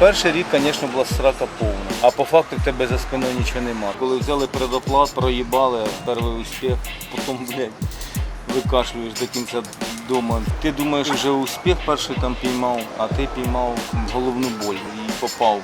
Перший рік, звісно, була срака повна, а по факту в тебе за спиною нічого нема. Коли взяли предоплат, проїбали, перший успіх, потім, блядь, викашлюєш до кінця дома. Ти думаєш, вже успіх перший там піймав, а ти піймав головну боль і попав.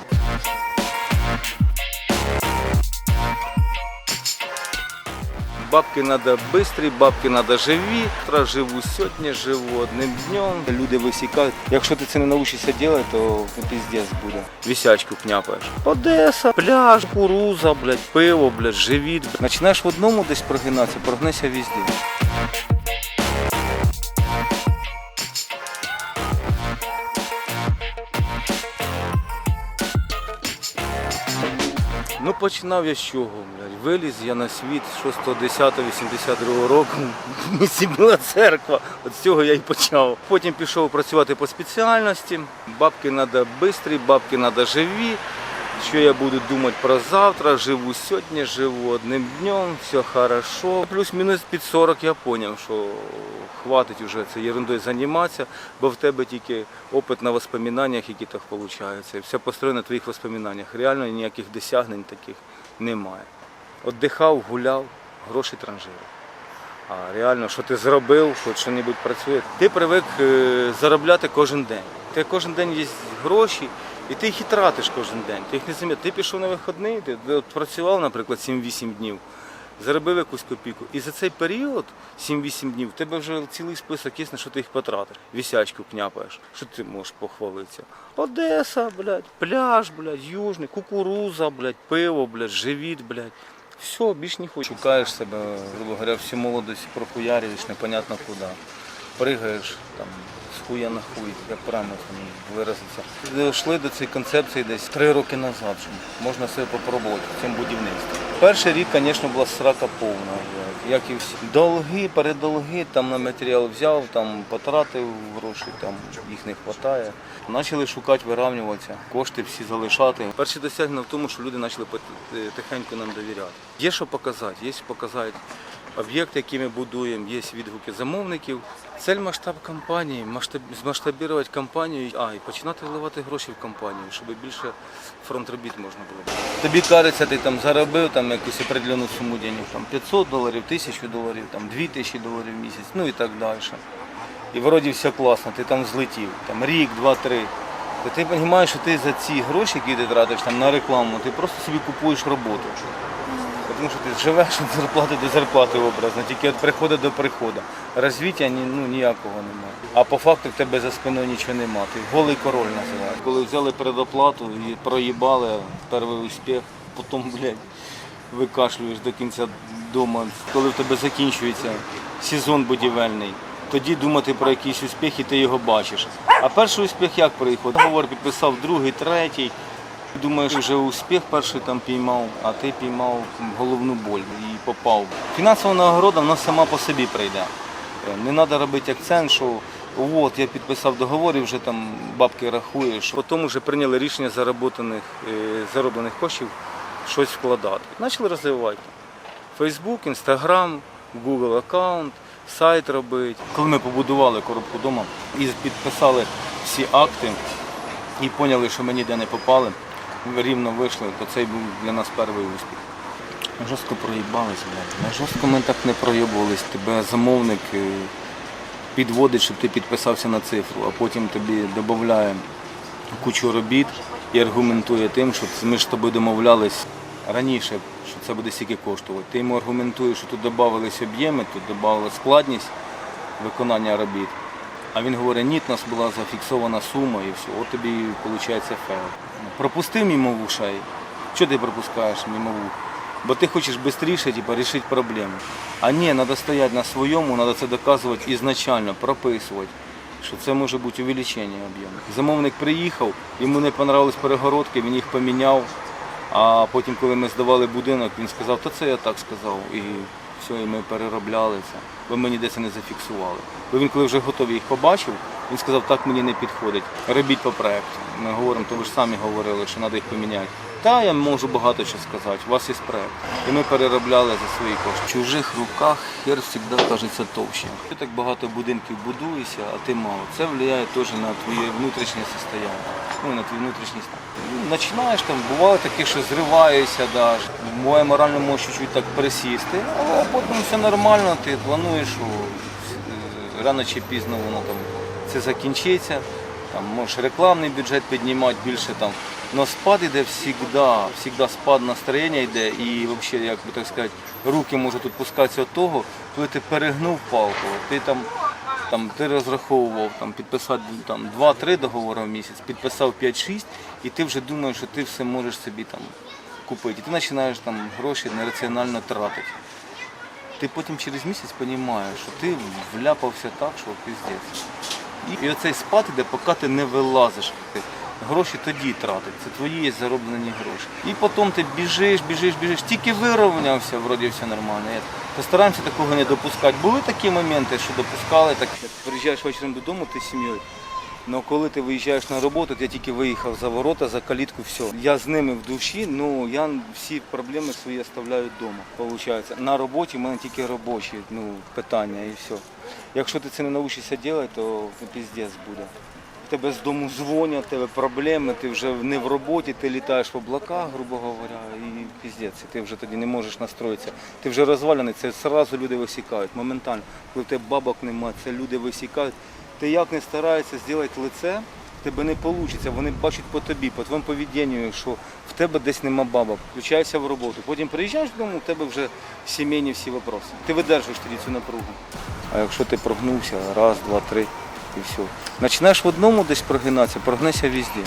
Бабки треба швидкі, бабки треба живі. Тра живу сьогодні, живу одним днем. Люди висікають. Якщо ти це не навчишся робити, то ну, піздець буде. Вісячку княпаєш. Одеса, пляж, куруза, блядь, пиво, блядь, живіт. Починаєш в одному десь прогинатися, прогнися везде. Ну починав я з чого, блядь. Виліз я на світ 6.10.82 року. в місті Біла церква. От з цього я і почав. Потім пішов працювати по спеціальності. Бабки треба швидкі, бабки треба живі. Що я буду думати про завтра, живу сьогодні, живу одним днем, все хорошо. Плюс-мінус під 40 я зрозумів, що хватить вже цією ерундою займатися, бо в тебе тільки опит на воспоминаннях, які так виходить. Все построєно на твоїх воспоминаннях. Реально ніяких досягнень таких немає. Отдихав, гуляв, гроші транжирив. А реально, що ти зробив, хоч що небудь працює. Ти привик е, заробляти кожен день. Ти кожен день є гроші, і ти їх і тратиш кожен день. Ти їх не замітив. Ти пішов на вихідний, ти працював, наприклад, 7-8 днів, заробив якусь копійку. І за цей період, 7-8 днів, в тебе вже цілий список є, на що ти їх потратиш. Вісячку княпаєш. Що ти можеш похвалитися? Одеса, блядь, пляж, блядь, южний, кукуруза, блядь, пиво, блядь, живіт, блядь. Все, більш не хочеш. Шукаєш себе, грубо говоря, всю молодость прохуярюєш, непонятно куди. Пригаєш там з хуя на хуй, як правильно там виразитися. Дійшли до цієї концепції десь три роки назад, можна себе попробувати в цьому будівництві. Перший рік, звісно, була срака повна. Як і всі. Долги, передолги, там на матеріал взяв, там потратив гроші, там їх не вистачає. Почали шукати, вирівнюватися, кошти всі залишати. Перші досягнення в тому, що люди почали тихенько нам довіряти. Є що показати, є що показати об'єкт, який ми будуємо, є відгуки замовників. Цель масштаб компанії, масштаб, компанію, а і починати вливати гроші в компанію, щоб більше фронт робіт можна було. Тобі кажеться, ти там заробив там якусь определену суму денег, там 500 доларів, 1000 доларів, там 2000 доларів в місяць, ну і так далі. І вроді все класно, ти там злетів, там рік, два, три. То ти розумієш, що ти за ці гроші, які ти тратиш там, на рекламу, ти просто собі купуєш роботу. Тому що ти живеш від зарплати до зарплати образно, тільки від приходу до приходу. Розвиття ні, ну, ніякого немає. А по факту в тебе за спиною нічого немає. Ти голий король називаєш. Коли взяли предоплату і проїбали перший успіх, потім, блядь, викашлюєш до кінця дома, коли в тебе закінчується сезон будівельний. Тоді думати про якийсь успіх і ти його бачиш. А перший успіх як приїхав? Договор підписав другий, третій. Думаєш, вже успіх перший там піймав, а ти піймав головну боль і попав. Фінансова нагорода вона сама по собі прийде. Е, Не треба робити акцент, що от я підписав договор і вже там бабки рахуєш. Потім вже прийняли рішення зароблених, е, зароблених коштів щось вкладати. Почали розвивати. Фейсбук, Інстаграм, Google аккаунт, сайт робити. Коли ми побудували коробку дома і підписали всі акти і поняли, що ми ніде не попали, рівно вийшли, то цей був для нас перший успіх. Жорстко проїбались, блядь. Жорстко ми так не проїбувались. Тебе замовник е, підводить, щоб ти підписався на цифру, а потім тобі додає кучу робіт і аргументує тим, що ми ж з тобою домовлялись раніше, що це буде стільки коштувати. Ти йому аргументуєш, що тут додавались об'єми, тут додавалась складність виконання робіт. А він говорить, ні, у нас була зафіксована сума і все, от тобі виходить фейл. Пропустив мимо вушей. Що ти пропускаєш мимо вух? Бо ти хочеш швидше типу, рішити проблему. А ні, треба стояти на своєму, треба це доказувати ізначально, прописувати, що це може бути увеличення об'єму. Замовник приїхав, йому не понравились перегородки, він їх поміняв. А потім, коли ми здавали будинок, він сказав, то це я так сказав. І все, і ми переробляли це, бо мені десь не зафіксували. Бо він, коли вже готові їх побачив, він сказав, так мені не підходить. Робіть по проекту. Ми говоримо, то ви ж самі говорили, що треба їх поміняти. Та я можу багато що сказати. У вас є проект. І ми переробляли за свої кошти. В чужих руках хер завжди кажеться товще. Ти так багато будинків будуєшся, а ти мало. Це впливає теж на твоє внутрішнє состояние. Ну, на твій внутрішній стан. Починаєш там, буває таке, що зриваєшся навіть. Буває морально можеш чуть-чуть так присісти, а потім все нормально, ти плануєш, що е, рано чи пізно воно там це закінчиться. Там можеш рекламний бюджет піднімати більше там. Но спад іде завжди, завжди спад настроєння йде і взагалі, як би так сказати, руки можуть відпускатися від того, коли ти перегнув палку, ти там, там ти розраховував там, підписати там, 2-3 договори в місяць, підписав 5-6, і ти вже думаєш, що ти все можеш собі там купити. І ти починаєш там гроші нераціонально тратити. Ти потім через місяць розумієш, що ти вляпався так, що піздець. І оцей спад іде, поки ти не вилазиш. Гроші тоді тратить, це твої зароблені гроші. І потім ти біжиш, біжиш, біжиш, тільки вирівнявся, вроді все нормально. Постараємося такого не допускати. Були такі моменти, що допускали, так приїжджаєш вечором додому, ти сім'єю. Ну коли ти виїжджаєш на роботу, я тільки виїхав за ворота, за калітку, все. Я з ними в душі, ну я всі проблеми свої оставляю вдома. Получається. На роботі в мене тільки робочі ну, питання і все. Якщо ти це не навчишся робити, то піздець буде. Тебе з дому дзвонять, тебе проблеми, ти вже не в роботі, ти літаєш в облаках, грубо говоря, і піздець, ти вже тоді не можеш настроїтися. Ти вже розвалений, це одразу люди висікають, моментально. Коли в тебе бабок немає, це люди висікають. Ти як не стараєшся зробити лице, в тебе не вийде. Вони бачать по тобі, по твоєму поведінню, що в тебе десь нема бабок. Включаєшся в роботу. Потім приїжджаєш додому, у тебе вже сімейні всі питання. Ти видержуєш тоді цю напругу. А якщо ти прогнувся, раз, два, три і все. Починаєш в одному десь прогинатися, прогнися везде.